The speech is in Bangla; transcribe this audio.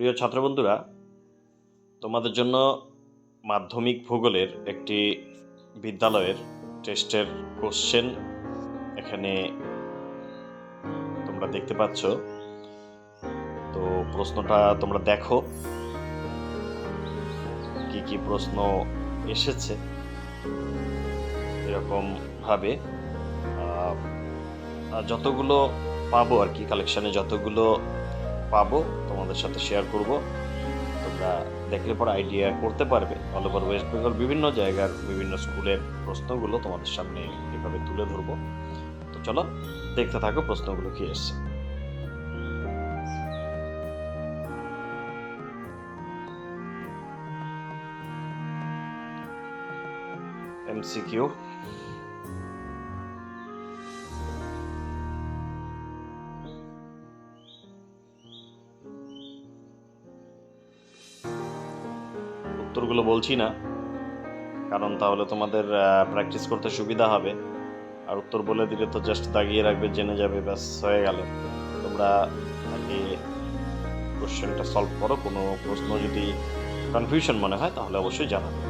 প্রিয় ছাত্রবন্ধুরা, তোমাদের জন্য মাধ্যমিক ভূগোলের একটি বিদ্যালয়ের টেস্টের কোশ্চেন এখানে তোমরা দেখতে পাচ্ছ। তো প্রশ্নটা তোমরা দেখো। কি কি প্রশ্ন এসেছে এরকম ভাবে। যতগুলো পাবো আর কি কালেকশনে যতগুলো পাবো, তোমাদের সাথে শেয়ার করব। তোমরা দেখলে পর আইডিয়া করতে পারবে। অল ওভার ওয়েস্ট বেঙ্গল বিভিন্ন জায়গার বিভিন্ন স্কুলের প্রশ্নগুলো তোমাদের সামনে এভাবে তুলে ধরবো। তো চলো, দেখতে থাকো প্রশ্নগুলো কি এসছে এমসিকিউ উত্তরগুলো বলছি না, কারণ তাহলে তোমাদের প্র্যাকটিস করতে সুবিধা হবে। আর উত্তর বলে দিলে তো জাস্ট দাগিয়ে রাখবে, জেনে যাবে, ব্যাস, হয়ে গেল। তোমরা আগে কোশ্চেনটা সলভ করো, কোনো প্রশ্ন যদি কনফিউশন মনে হয়, তাহলে অবশ্যই জানাবে।